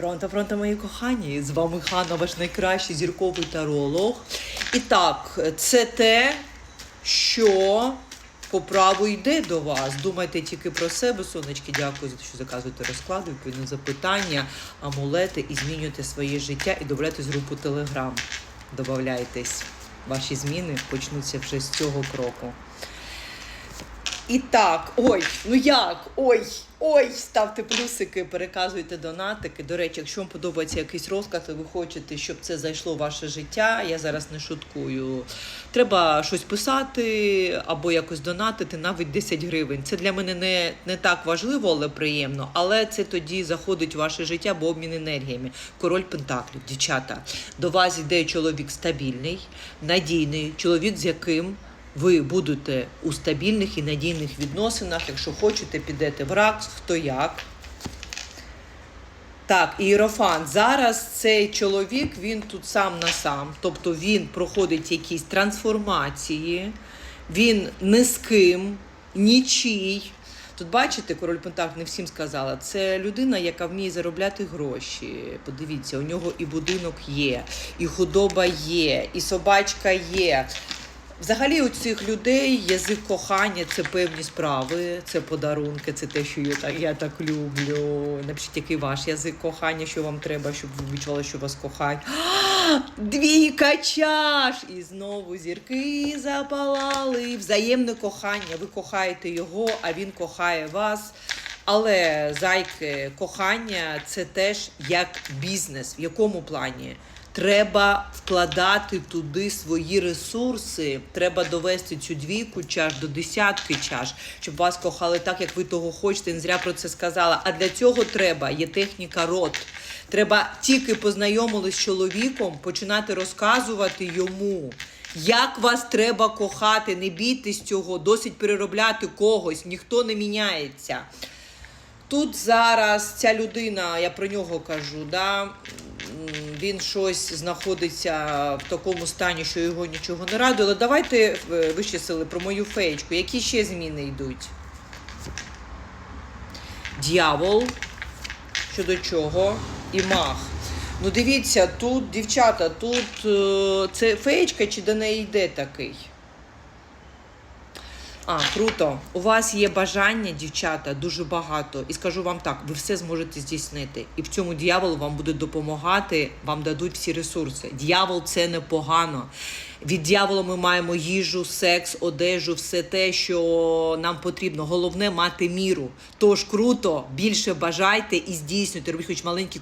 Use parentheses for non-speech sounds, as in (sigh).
Пронто, пронто, мої кохані! З вами Ханна, ваш найкращий зірковий таролог. І так, це те, що по праву йде до вас. Думайте тільки про себе, сонечки. Дякую за те, що заказуєте розклади, відповідно запитання, амулети і змінюєте своє життя і добавляйтесь в групу Телеграм. Добавляйтесь. Ваші зміни почнуться вже з цього кроку. І так, ой, ну як? Ой, ой, ставте плюсики, переказуйте донатики. До речі, якщо вам подобається якийсь розклад, і ви хочете, щоб це зайшло в ваше життя, я зараз не шуткую. Треба щось писати або якось донатити, навіть 10 гривень. Це для мене не, не так важливо, але приємно. Але це тоді заходить в ваше життя, бо обмін енергіями. Король Пентаклів, дівчата. До вас йде чоловік стабільний, надійний, чоловік, з яким ви будете у стабільних і надійних відносинах. Якщо хочете, підете в рак, хто як. Так, Іерофант. Зараз цей чоловік, він тут сам на сам. Тобто він проходить якісь трансформації, він не з ким, нічий. Тут бачите, король Пентак не всім сказала. Це людина, яка вміє заробляти гроші. Подивіться, у нього і будинок є, і худоба є, і собачка є. Взагалі, у цих людей язик кохання це певні справи, це подарунки, це те, що я так, я так люблю. Напишіть, який ваш язик кохання, що вам треба, щоб ви відчували, що вас кохають. (gasps) Двійка чаш! І знову зірки запалали. Взаємне кохання. Ви кохаєте його, а він кохає вас. Але зайки, кохання це теж як бізнес. В якому плані? Треба вкладати туди свої ресурси. Треба довести цю двійку чаш до десятки чаш, щоб вас кохали так, як ви того хочете. Не зря про це сказала. А для цього треба є техніка рот. Треба тільки познайомились з чоловіком, починати розказувати йому. Як вас треба кохати, не бійтесь цього, досить переробляти когось, ніхто не міняється. Тут зараз ця людина, я про нього кажу, да, він щось знаходиться в такому стані, що його нічого не радує. Але давайте е, вищі сили про мою феєчку. Які ще зміни йдуть? Д'явол. Щодо чого? І мах. Ну, дивіться, тут, дівчата, тут е, це феєчка чи до неї йде такий? А, круто. У вас є бажання, дівчата, дуже багато. І скажу вам так, ви все зможете здійснити. І в цьому дьявол вам буде допомагати, вам дадуть всі ресурси. Дьявол це непогано. Від дьявола ми маємо їжу, секс, одежу, все те, що нам потрібно. Головне мати міру. Тож круто, більше бажайте і здійснюйте. Робіть хоч маленькі.